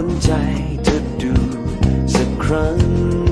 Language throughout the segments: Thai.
คนใจเธอดูสักครั้ง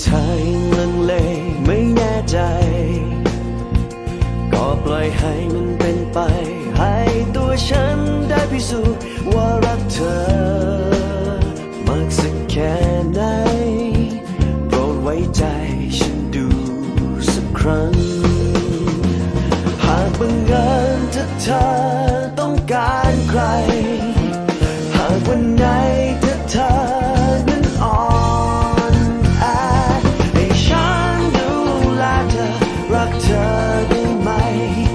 เธอยังลังเลไม่แน่ใจ ก็ปล่อยให้มันเป็นไป ให้ตัวฉันได้พิสูจน์ว่ารักเธอ มากสักแค่ไหนโปรดไว้ใจฉันดูสักครั้ง หากบังเอิญถ้าเธอต้องการใคร rock turning my head.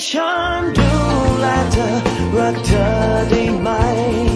station do letter rutter de mai